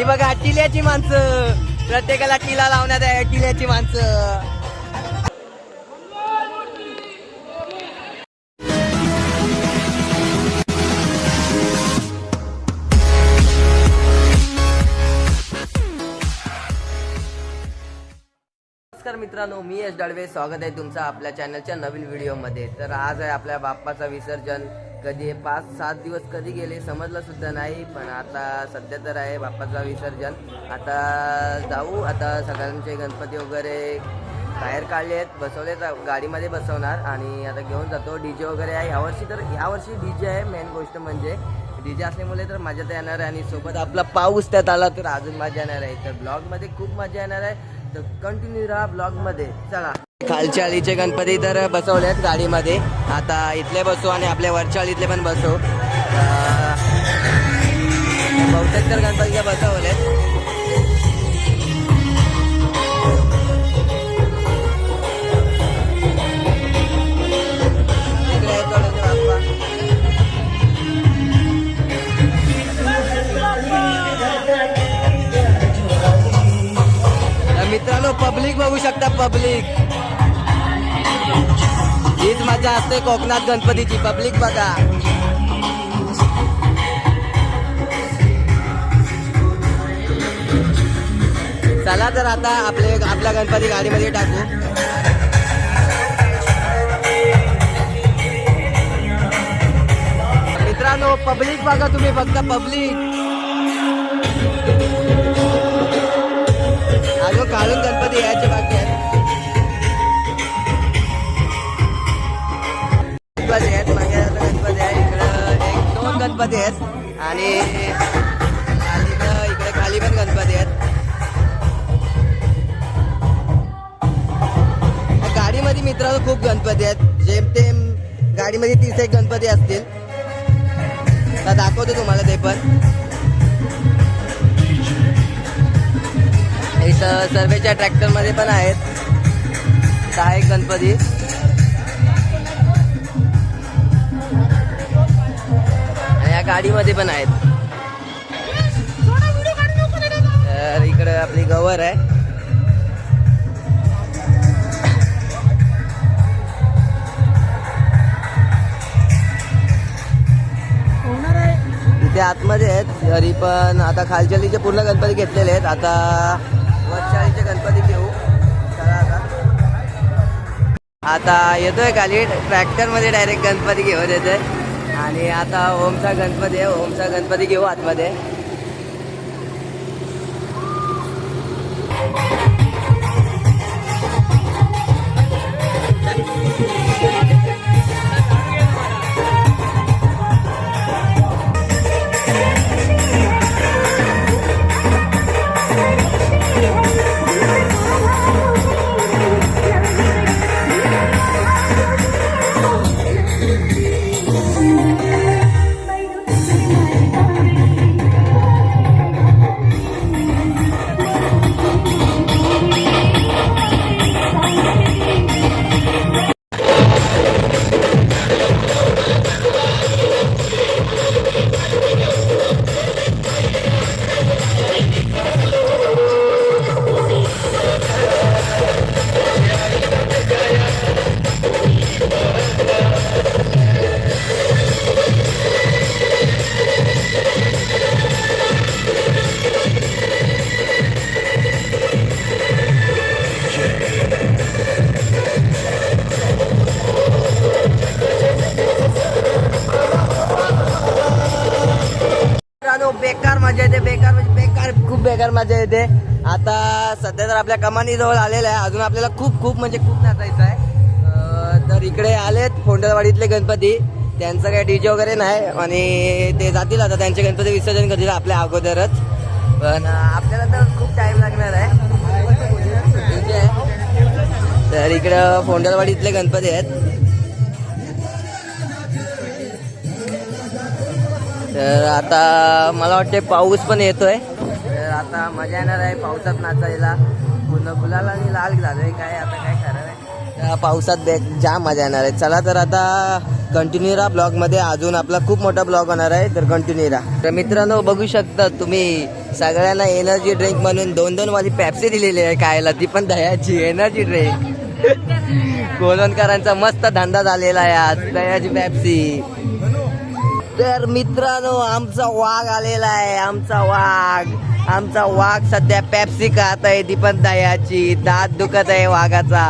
आणि बघा टिल्याची माणसं. प्रत्येकाला टिला लावण्यात आहे टिल्याची माणसं. नमस्कार मित्रांनो मी यश दळवे स्वागत आहे तुमचं आपल्या चॅनलच्या नवीन व्हिडिओमध्ये तर आज आहे आपल्या बाप्पाचं विसर्जन. कधी पाच सात दिवस कधी गेले समजलं सुद्धा नाही पण आता सध्या तर आहे बाप्पाचं विसर्जन. आता जाऊ आता सगळ्यांचे गणपती वगैरे बाहेर काढले आहेत बसवले तर गाडीमध्ये बसवणार आणि आता घेऊन जातो. डी जे वगैरे आहे. यावर्षी तर यावर्षी डी जे आहे मेन गोष्ट म्हणजे. डी जे असल्यामुळे तर मजा तर येणार आहे आणि सोबत आपला पाऊस त्यात आला तर अजून मजा येणार आहे. तर ब्लॉगमध्ये खूप मजा येणार आहे. तर कंटिन्यू राहा ब्लॉगमध्ये चला. खालच्या अलीचे गणपती तर बसवलेत गाडीमध्ये. आता इथले बसू आणि आपल्या वरच्या अलीतले पण बसू. बहुतेक तर गणपतीचे बसवले पब्लिक हीच मजा असते कोकणात गणपतीची पब्लिक बघा चला तर आता आपले आपला गणपती गाडीमध्ये टाकू. मित्रांनो पब्लिक बघा तुम्ही फक्त पब्लिक अजून काढून गणपती यायचे बाकी गणपती आहेत. आणि इकडे खाली पण गणपती आहेत. गाडीमध्ये मित्रांनो खूप गणपती आहेत. जेमतेम गाडीमध्ये तीस एक गणपती असतील. तर दाखवतो तुम्हाला ते पण. इथं सर्वेच्या ट्रॅक्टरमध्ये पण आहेत. सहा एक गणपती. गाडीमध्ये पण आहेत. तर इकडं आपली गवर आहे. इथे आतमध्ये आहेत. घरी पण आता खालच्यालीचे पूर्ण गणपती घेतलेले आहेत. आता वरचाळीचे गणपती घेऊ. आता. आता येतोय खाली. ट्रॅक्टरमध्ये डायरेक्ट गणपती घेऊन येतोय. आणि आता ओमचा गणपती आहे. ओमचा गणपती घेऊ आतमध्ये. खूप मजा येते. आता सध्या तर आपल्या कमानी जवळ आलेलं आहे. अजून आपल्याला खूप खूप म्हणजे खूप नाचायचं आहे. तर इकडे आलेत फोंडलवाडीतले गणपती. त्यांचं काही डीजे वगैरे नाही आणि ते जातील आता. त्यांचे गणपती विसर्जन करतील आपल्या अगोदरच. पण आपल्याला तर खूप टाइम लागणार आहे. तर इकडं फोंडलवाडीतले गणपती आहेत. तर आता मला वाटते पाऊस पण येतोय. आता मजा येणार आहे पावसात नाचायला. पूर्ण गुलाला आणि लाल झालोय काय आता काय खरं आहे पावसात बे जाम मजा येणार आहे. चला तर आता कंटिन्यू राहा ब्लॉगमध्ये अजून आपला खूप मोठा ब्लॉग होणार आहे तर कंटिन्यू राहा तर मित्रांनो बघू शकता तुम्ही सगळ्यांना एनर्जी ड्रिंक म्हणून दोन दोन वाली पॅप्सी दिलेली आहे खायला. ती पण दह्याची एनर्जी ड्रिंक कोलनकरांचा मस्त धंदा झालेला आहे आज दह्याची पॅप्सी तर मित्रांनो आमचा वाघ आलेला आहे आमचा वाघ. आमचा वाघ सध्या पॅप्सी खात आहे ती पण दात दुखत आहे वाघाचा.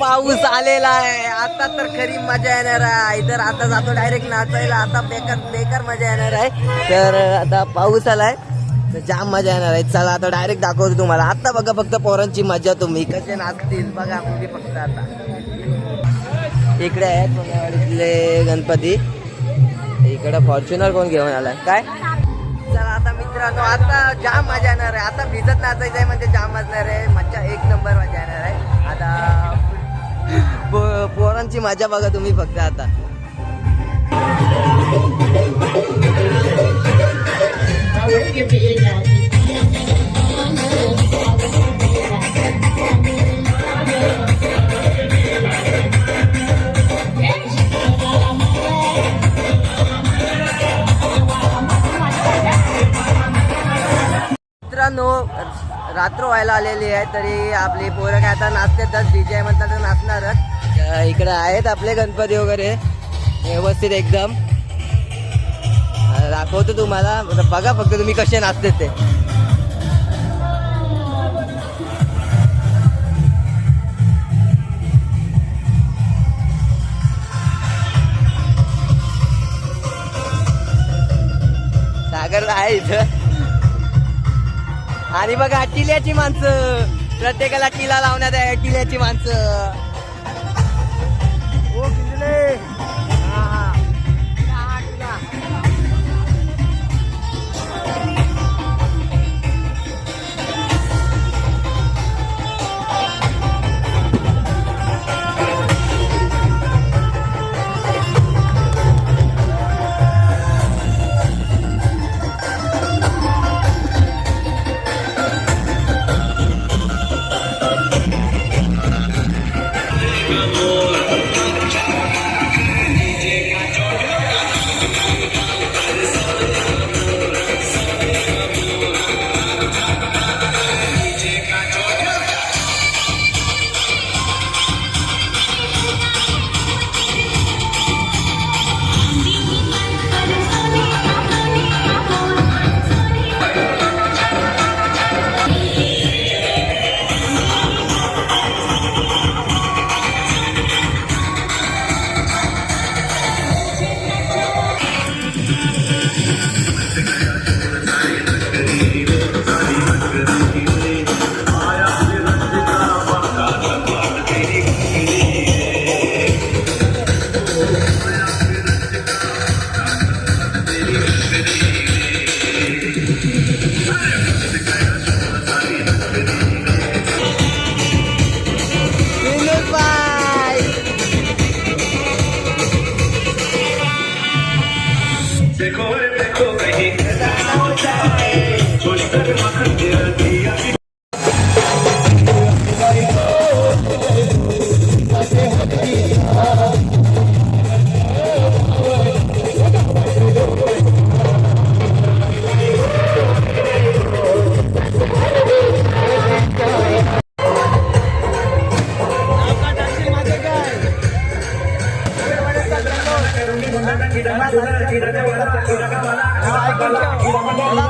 पाऊस आलेला आहे. आता तर खरी मजा येणार आहे. तर आता जातो डायरेक्ट नाचायला. आता बेकार बेकार मजा येणार आहे. तर आता पाऊस आलाय. तर जाम मजा येणार आहे. चला आता डायरेक्ट दाखवतो तुम्हाला. आता बघा फक्त पोरांची मजा तुम्ही. कसे नाचतील? बघा मुली फक्त आता. इकडे आहेत गणपती. इकडे फॉर्च्युनर कोण घेऊन आलाय? काय? मित्रांनो आता जाम मजा येणार आहे. आता भिजत नाचायचं आहे म्हणजे जाम वाजणार आहे. मजा एक नंबर मजा येणार आहे. आता पो- पोरांची मजा बघा तुम्ही फक्त आता. मित्रांनो रात्र व्हायला आलेली आहे तरी आपली पोरं काय आता नाचतातच डीजे म्हणतात तर नाचणारच. इकडे आहेत आपले गणपती वगैरे व्यवस्थित एकदम. दाखवतो तुम्हाला बघा फक्त तुम्ही कसे नाचते ते. सागर आहे इथं. आणि बघा किल्ल्याची माणसं. प्रत्येकाला किल्ला लावण्यात आहे किल्ल्याची माणसं. Senhor.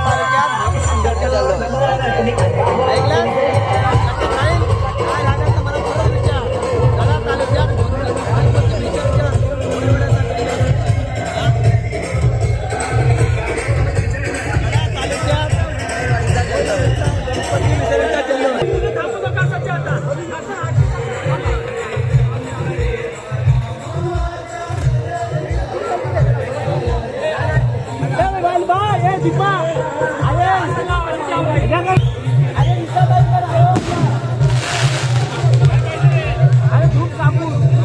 तालुक्यात i'm kabur.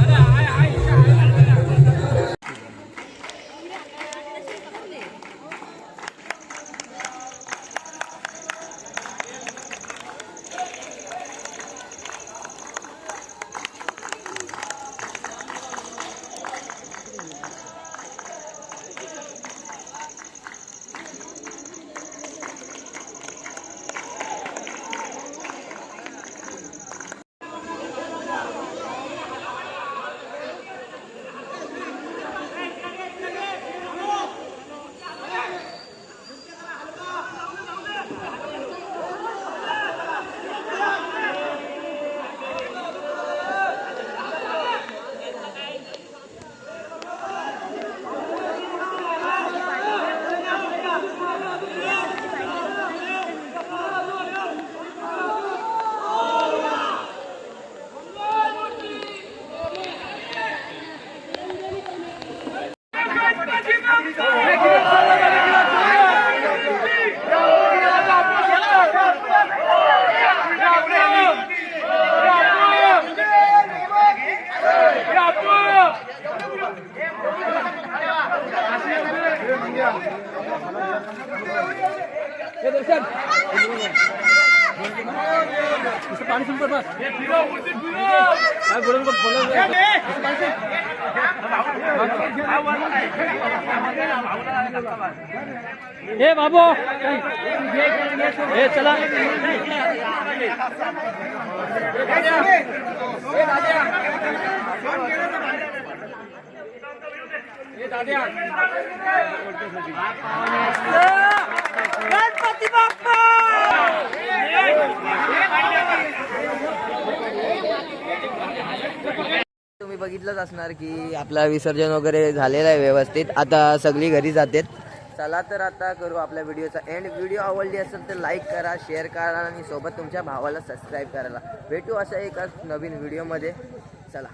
हे बाबू. हे चला. तुम्ही बघितलंच असणार की आपला विसर्जन वगैरे झालेलं आहे व्यवस्थित. आता सगळी घरी जातात. चला तर आता करू आपल्या व्हिडिओचा एंड व्हिडिओ आवडली असेल तर लाईक करा शेअर करा आणि सोबत तुमच्या भावाला सबस्क्राईब करायला. भेटू अशा एका नवीन व्हिडिओमध्ये. चला.